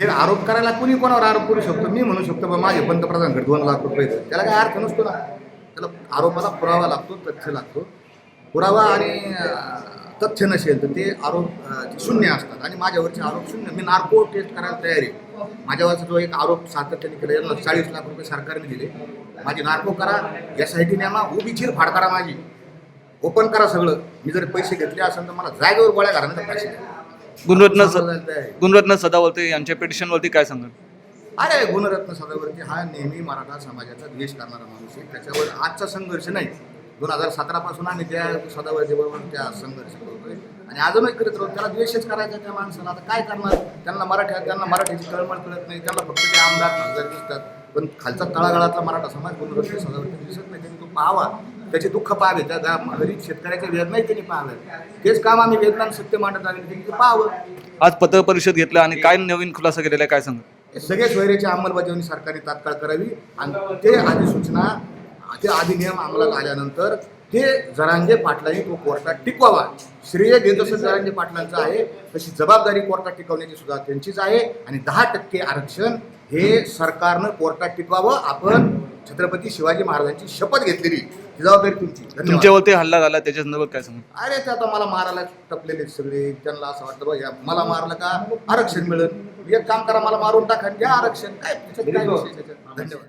हे आरोप करायला कुणी कोणावर आरोप करू शकतो? मी म्हणू शकतो बा माझे पंतप्रधानकडे दोन लाख रुपये त्याला काय अर्थ नसतो ना. त्याला आरोपाला पुरावा लागतो तथ्य लागतो. पुरावा आणि तथ्य नसेल तर ते आरोप शून्य असतात. आणि माझ्यावरचे आरोप शून्य. मी नार्को टेस्ट करायला तयार आहे. माझ्यावरचा जो एक आरोप सातत्याने केला याला चाळीस लाख रुपये सरकारने दिले. माझी नार्को करा एस आय टी न्यामा उभीचीर फाड करा माझी. ओपन करा सगळं. मी जर पैसे घेतले असेल तर मला जागेवर गोळ्या घालण्याचा पैसे गुणरत्न. गुणरत्न सदावर्ते यांच्या पिटिशनवरती काय सांगाल अरे गुणरत्न सदावर्ती हा नेहमी मराठा समाजाचा द्वेष करणारा माणूस आहे. त्याच्यावर आजचा संघर्ष नाही. दोन हजार सतरा पासून आम्ही त्या सदावर्ती बरोबर त्या संघर्ष करतोय. आणि अजूनही करत राहू त्याला द्वेषच करायचा त्या माणसाला. आता काय करणार? त्यांना मराठी त्यांना मराठीची तळमळ कळत नाही. त्यांना फक्त ते आमदार खासदार दिसतात. पण खालचा तळागाळातला मराठा समाज गुणरत्न सदावर्ती दिसत नाही. त्यांनी तो पाहावा. त्याचे दुःख पाहावे त्या गा- गरीब शेतकऱ्याच्या वेदनाही त्यांनी पाहाव्या तेच काम आम्ही वेदना सत्य मांडत आले. त्यांनी ते पाहावं. आज पत्रकार परिषद घेतला आणि काय नवीन खुलासा केलेला आहे? काय सांगाल हे सगळे अंमलबजावणी सरकारने तात्काळ करावी आणि ते अधिसूचना ते अधिनियम अंमलात आल्यानंतर ते जरांगे पाटलांनी तो कोर्टात टिकवावा. श्रेय घेत असं जरांगे पाटलांचं आहे तशी जबाबदारी कोर्टात टिकवण्याची सुद्धा त्यांचीच आहे आणि दहा टक्के आरक्षण हे सरकारनं कोर्टात टिकवावं. आपण छत्रपती शिवाजी महाराजांची शपथ घेतलेली ही जबाबदारी तुमची. धन्यवाद. तुमच्यावरती हल्ला झाला त्याच्या संदर्भात काय सांगाल अरे ते आता मला मारायला टपलेले आहेत सगळे. त्यांना असं वाटतं बघा मला मारलं का आरक्षण मिळेल. एक काम करा मला मारून टाका आणि घ्या आरक्षण. काय त्याच्यात काय विशेष याच्यात? धन्यवाद.